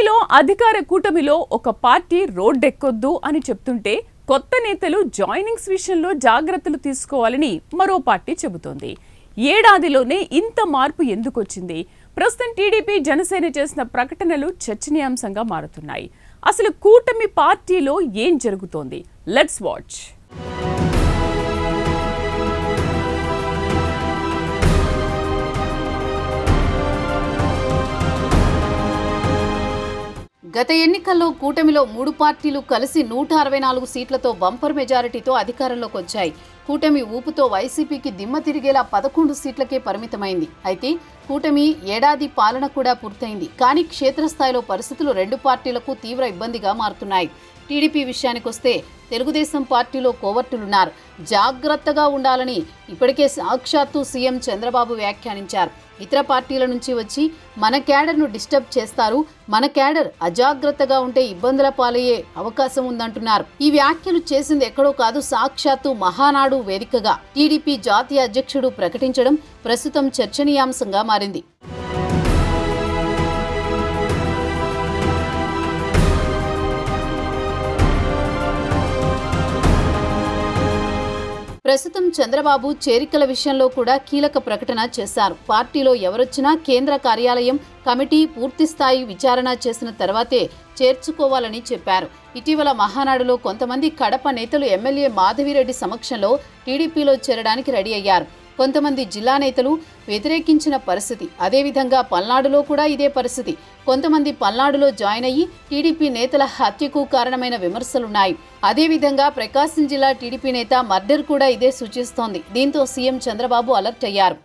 ఏపీలో అధికార కూటమిలో ఒక పార్టీ రోడ్డెక్కొద్దు అని చెప్తుంటే కొత్త నేతలు జాయినింగ్స్ విషయంలో జాగ్రత్తలు తీసుకోవాలని మరో పార్టీ చెబుతోంది. ఏడాదిలోనే ఇంత మార్పు ఎందుకొచ్చింది? ప్రస్తుతం టీడీపీ జనసేన చేసిన ప్రకటనలు చర్చనీయాంశంగా మారుతున్నాయి. అసలు కూటమి పార్టీలో ఏం జరుగుతోంది? లెట్స్ వాచ్ గత ఎన్నికల్లో కూటమిలో మూడు పార్టీలు కలిసి నూట అరవై నాలుగు సీట్లతో బంపర్ మెజారిటీతో అధికారంలోకి వచ్చాయి. కూటమి ఊపుతో వైసీపీకి దిమ్మ తిరిగేలా పదకొండు సీట్లకే పరిమితమైంది. అయితే కూటమి ఏడాది పాలన కూడా పూర్తయింది. కానీ క్షేత్రస్థాయిలో పరిస్థితులు రెండు పార్టీలకు తీవ్ర ఇబ్బందిగా మారుతున్నాయి. టీడీపీ విషయానికొస్తే తెలుగుదేశం పార్టీలో కోవర్టులున్నారు. జాగ్రత్తగా ఉండాలని ఇప్పటికే సాక్షాత్తు సీఎం చంద్రబాబు వ్యాఖ్యానించారు. ఇతర పార్టీల నుంచి వచ్చి మన క్యాడర్ను డిస్టర్బ్ చేస్తారు. మన క్యాడర్ అజాగ్రత్తగా ఉంటే ఇబ్బందుల పాలయ్యే అవకాశం ఉందంటున్నారు. ఈ వ్యాఖ్యలు చేసింది ఎక్కడో కాదు సాక్షాత్తు మహానాడు వేదికగా. టీడీపీ జాతీయ అధ్యక్షుడు ప్రకటించడం ప్రస్తుతం చర్చనీయాంశంగా మారింది. ప్రస్తుతం చంద్రబాబు చేరికల విషయంలో కూడా కీలక ప్రకటన చేశారు. పార్టీలో ఎవరొచ్చినా కేంద్ర కార్యాలయం కమిటీ పూర్తిస్థాయి విచారణ చేసిన తర్వాతే చేర్చుకోవాలని చెప్పారు. ఇటీవల మహానాడులో కొంతమంది కడప నేతలు ఎమ్మెల్యే మాధవిరెడ్డి సమక్షంలో టీడీపీలో చేరడానికి రెడీ అయ్యారు. కొంతమంది జిల్లా నేతలు వ్యతిరేకించిన పరిస్థితి. అదేవిధంగా పల్నాడులో కూడా ఇదే పరిస్థితి. కొంతమంది పల్నాడులో జాయిన్ అయ్యి టీడీపీ నేతల హత్యకు కారణమైన విమర్శలున్నాయి. అదేవిధంగా ప్రకాశం జిల్లా టీడీపీ నేత మర్డర్ కూడా ఇదే సూచిస్తోంది. దీంతో సీఎం చంద్రబాబు అలర్ట్ అయ్యారు.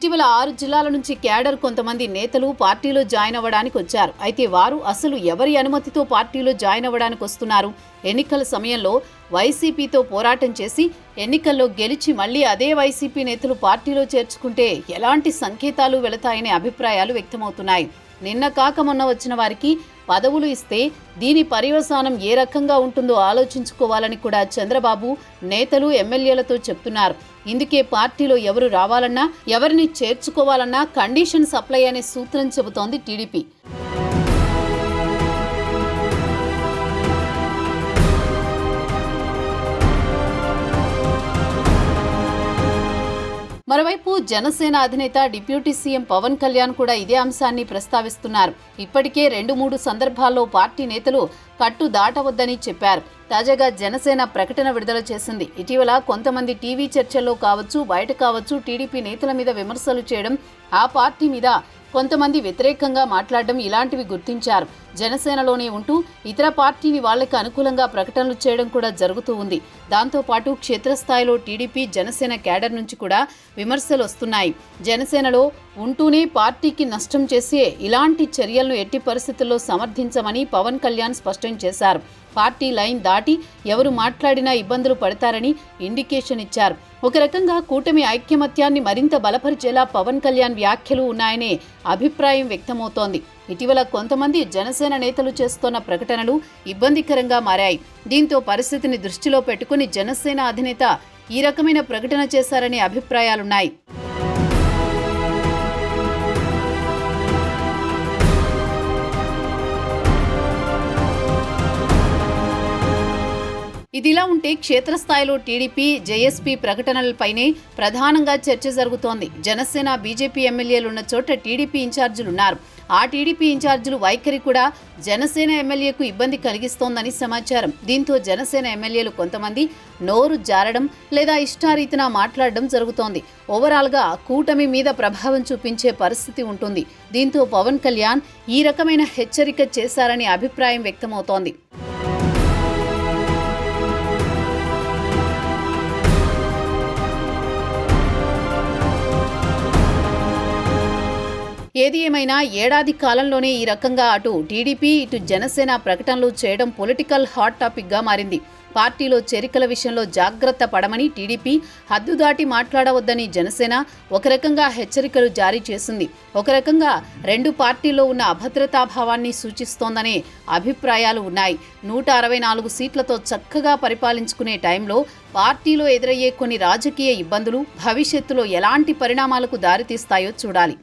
ఇటీవల ఆరు జిల్లాల నుంచి క్యాడర్ కొంతమంది నేతలు పార్టీలో జాయిన్ అవ్వడానికి వచ్చారు. అయితే వారు అసలు ఎవరి అనుమతితో పార్టీలో జాయిన్ అవ్వడానికి వస్తున్నారు? ఎన్నికల సమయంలో వైసీపీతో పోరాటం చేసి ఎన్నికల్లో గెలిచి మళ్ళీ అదే వైసీపీ నేతలు పార్టీలో చేర్చుకుంటే ఎలాంటి సంకేతాలు వెళతాయనే అభిప్రాయాలు వ్యక్తమవుతున్నాయి. నిన్న కాక మొన్న వచ్చిన వారికి పదవులు ఇస్తే దీని పర్యవసానం ఏ రకంగా ఉంటుందో ఆలోచించుకోవాలని కూడా చంద్రబాబు నేతలు ఎమ్మెల్యేలతో చెప్తున్నారు. ఇందుకే పార్టీలో ఎవరు రావాలన్నా ఎవరిని చేర్చుకోవాలన్నా కండిషన్ సప్లై అనే సూత్రం చెబుతోంది టీడీపీ. మరోవైపు జనసేన అధినేత డిప్యూటీ సీఎం పవన్ కళ్యాణ్ కూడా ఇదే అంశాన్ని ప్రస్తావిస్తున్నారు. ఇప్పటికే రెండు మూడు సందర్భాల్లో పార్టీ నేతలు కట్టు దాటవద్దని చెప్పారు. తాజాగా జనసేన ప్రకటన విడుదల చేసింది. ఇటీవల కొంతమంది టీవీ చర్చల్లో కావచ్చు బయట కావచ్చు టీడీపీ నేతల మీద విమర్శలు చేయడం ఆ పార్టీ మీద కొంతమంది వ్యతిరేకంగా మాట్లాడడం ఇలాంటివి గుర్తించారు. జనసేనలోనే ఉంటూ ఇతర పార్టీని వాళ్ళకు అనుకూలంగా ప్రకటనలు చేయడం కూడా జరుగుతూ ఉంది. దాంతోపాటు క్షేత్రస్థాయిలో టీడీపీ జనసేన క్యాడర్ నుంచి కూడా విమర్శలు వస్తున్నాయి. జనసేనలో ఉంటూనే పార్టీకి నష్టం చేసే ఇలాంటి చర్యలను ఎట్టి పరిస్థితుల్లో సమర్థించమని పవన్ కళ్యాణ్ స్పష్టం చేశారు. పార్టీ లైన్ దాటి ఎవరు మాట్లాడినా ఇబ్బందులు పడతారని ఇండికేషన్ ఇచ్చారు. ఒక రకంగా కూటమి ఐక్యమత్యాన్ని మరింత బలపరిచేలా పవన్ కళ్యాణ్ వ్యాఖ్యలు ఉన్నాయనే అభిప్రాయం వ్యక్తమవుతోంది. ఇటీవల కొంతమంది జనసేన నేతలు చేస్తున్న ప్రకటనలు ఇబ్బందికరంగా మారాయి. దీంతో పరిస్థితిని దృష్టిలో పెట్టుకుని జనసేన అధినేత ఈ రకమైన ప్రకటన చేశారనే అభిప్రాయాలున్నాయి. ఇదిలా ఉంటే క్షేత్రస్థాయిలో టీడీపీ జేఎస్పీ ప్రకటనలపైనే ప్రధానంగా చర్చ జరుగుతోంది. జనసేన బీజేపీ ఎమ్మెల్యేలున్న చోట టీడీపీ ఇన్ఛార్జీలున్నారు. ఆ టీడీపీ ఇన్ఛార్జీలు వైఖరి కూడా జనసేన ఎమ్మెల్యేకు ఇబ్బంది కలిగిస్తోందని సమాచారం. దీంతో జనసేన ఎమ్మెల్యేలు కొంతమంది నోరు జారడం లేదా ఇష్టారీతిన మాట్లాడడం జరుగుతోంది. ఓవరాల్గా కూటమి మీద ప్రభావం చూపించే పరిస్థితి ఉంటుంది. దీంతో పవన్ కళ్యాణ్ ఈ రకమైన హెచ్చరిక చేశారని అభిప్రాయం వ్యక్తమవుతోంది. ఏది ఏమైనా ఏడాది కాలంలోనే ఈ రకంగా అటు టీడీపీ ఇటు జనసేన ప్రకటనలు చేయడం పొలిటికల్ హాట్ టాపిక్గా మారింది. పార్టీలో చేరికల విషయంలో జాగ్రత్త పడమని టీడీపీ హద్దు దాటి మాట్లాడవద్దని జనసేన ఒక రకంగా హెచ్చరికలు జారీ చేసింది. ఒక రకంగా రెండు పార్టీల్లో ఉన్న అభద్రతాభావాన్ని సూచిస్తోందనే అభిప్రాయాలు ఉన్నాయి. నూట అరవై నాలుగు సీట్లతో చక్కగా పరిపాలించుకునే టైంలో పార్టీలో ఎదురయ్యే కొన్ని రాజకీయ ఇబ్బందులు భవిష్యత్తులో ఎలాంటి పరిణామాలకు దారితీస్తాయో చూడాలి.